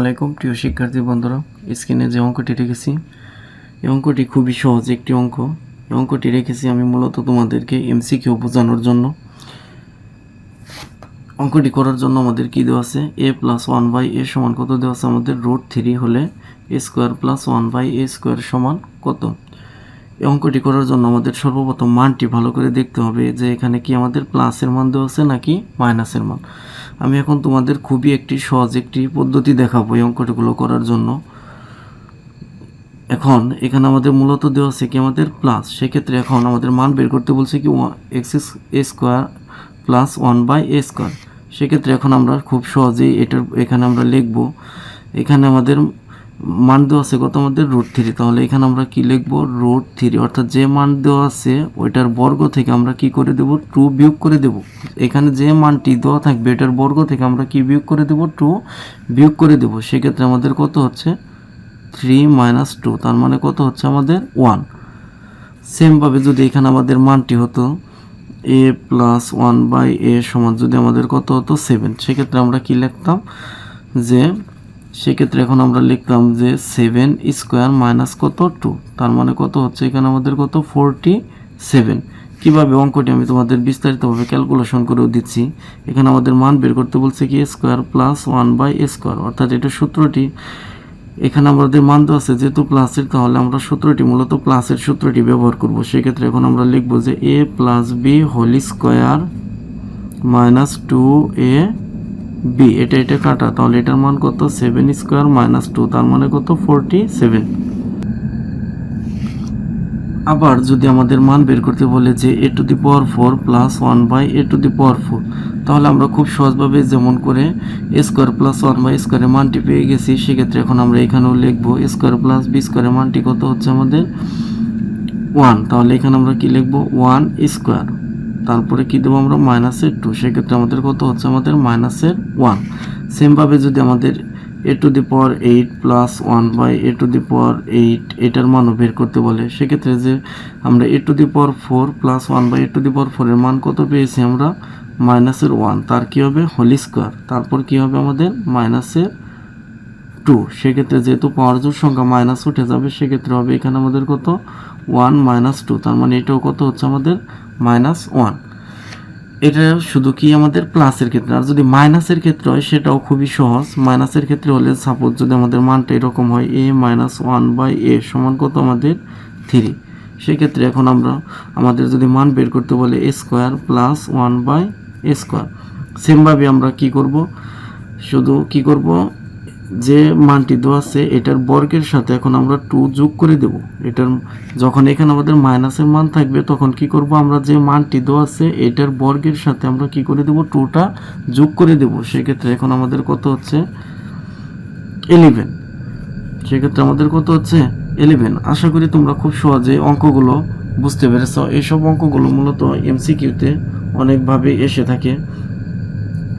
আলাইকুম, প্রিয় শিক্ষার্থী বন্ধুরা। স্ক্রিনে যে অঙ্কটি রেখেছি, এই অঙ্কটি খুবই সহজ একটি অঙ্ক। এই অঙ্কটি রেখেছি আমি মূলত তোমাদেরকে এমসিকিউ বোঝানোর জন্য। অঙ্কটি করার জন্য আমাদের কি দেওয়া আছে? A plus one by A সমান কত দেওয়া আছে? আমাদের রুট থ্রি হলে A square plus one by A square সমান কত? এই অঙ্কটি করার জন্য আমাদের সর্বপ্রথম মানটি ভালো করে দেখতে হবে যে এখানে কি আমাদের প্লাসের মান দেওয়া আছে নাকি মাইনাসের মান। আমি এখন তোমাদের খুবই একটি সহজ একটি পদ্ধতি দেখাবো এই অঙ্কটিগুলো করার জন্য। এখন এখানে আমাদের মূলত দেওয়া আছে কি আমাদের প্লাস সেক্ষেত্রে এখন আমাদের মান বের করতে বলছে কি X A square plus one by A square সেক্ষেত্রে এখন আমরা খুব সহজেই এটার, এখানে আমরা লিখব, এখানে আমাদের মান দেওয়া আছে কত আমাদের রুট থ্রি তাহলে এখানে আমরা কি লিখব? রুট থ্রি অর্থাৎ যে মান দেওয়া আছে, ওইটার বর্গ থেকে আমরা কি করে দেব? টু বিয়োগ করে দেব। এখানে যে মানটি দেওয়া থাকবে, এটার বর্গ থেকে আমরা কি বিয়োগ করে দেব? টু বিয়োগ করে দেব। সেক্ষেত্রে আমাদের কত হচ্ছে? থ্রি মাইনাস টু তার মানে কত হচ্ছে আমাদের? ওয়ান সেমভাবে যদি এখানে আমাদের মানটি হতো A plus one by A সমান যদি আমাদের কত হতো? সেভেন সেক্ষেত্রে আমরা কি লিখতাম? যে সেক্ষেত্রে এখন আমরা লিখতাম যে সেভেন স্কোয়ার মাইনাস কত টু তার মানে কত হচ্ছে? এখানে আমাদের কত? ফোরটি সেভেন কীভাবে অঙ্কটি আমি তোমাদের বিস্তারিতভাবে ক্যালকুলেশন করেও দিচ্ছি? এখানে আমাদের মান বের করতে বলছে কি? Square plus one by square অর্থাৎ এটা সূত্রটি। এখানে আমাদের মান তো আছে, যেহেতু প্লাসের তাহলে আমরা সূত্রটি, মূলত প্লাসের সূত্রটি ব্যবহার করব। সেক্ষেত্রে এখন আমরা লিখব যে A plus B whole square minus two A B এটা এটা কাটা। তাহলে এটার মান কত? সেভেন স্কোয়ার মাইনাস টু তার মানে কত? ফোরটি সেভেন আবার যদি আমাদের মান বের করতে বলে যে A to the power four plus one by A to the power four তাহলে আমরা খুব সহজভাবে যেমন করে স্কোয়ার প্লাস ওয়ান বাই স্কোয়ারের মানটি পেয়ে গেছি, সেক্ষেত্রে এখন আমরা এখানেও লিখব স্কোয়ার প্লাস বি স্কোয়ারের মানটি কত হচ্ছে আমাদের? ওয়ান তাহলে এখানে আমরা কি লিখব? ওয়ান স্কোয়ার তারপরে কি দেবো আমরা? মাইনাসের টু সেক্ষেত্রে আমাদের কত হচ্ছে? আমাদের মাইনাসের ওয়ান সেমভাবে যদি আমাদের A to the power eight plus one by A to the power eight এটার মানও বের করতে বলে। সেক্ষেত্রে যে আমরা A to the power four plus one by A to the power ফোরের মান কত পেয়েছি আমরা? মাইনাসের ওয়ান তার কী হবে? হোল স্কোয়ার তারপর কী হবে আমাদের? মাইনাসের টু, সেক্ষেত্রে যেহেতু পাওয়ার জোর সংখ্যা মাইনাস উঠে যাবে, সেক্ষেত্রে হবে এখানে আমাদের কত? ওয়ান মাইনাস টু তার মানে এটাও কত হচ্ছে আমাদের? মাইনাস ওয়ান এটা শুধু কি আমাদের প্লাসের ক্ষেত্রে? আর যদি মাইনাসের ক্ষেত্রে হয়, সেটাও খুবই সহজ। মাইনাসের ক্ষেত্রে হলে সাপোজ যদি আমাদের মানটা এরকম হয় A minus one by A সমান কত আমাদের? থ্রি সেক্ষেত্রে এখন আমরা আমাদের যদি মান বের করতে বলে A square plus one by A square সেমভাবে আমরা কি করব? শুধু কি করব? যে মানটি দেওয়া আছে, এটার বর্গের সাথে এখন আমরা টু যোগ করে দেব। এটার যখন এখানে আমাদের মাইনাসের মান থাকবে, তখন কি করব আমরা যে মানটি দেওয়া আছে, এটার বর্গের সাথে আমরা কি করে দেব? টুটা যোগ করে দেব। সেক্ষেত্রে এখন আমাদের কত হচ্ছে? এলিভেন সেক্ষেত্রে আমাদের কত হচ্ছে? এলিভেন আশা করি তোমরা খুব সহজে অঙ্কগুলো বুঝতে পেরেছ। এইসব অঙ্কগুলো মূলত এমসিকিউতে অনেকভাবে এসে থাকে।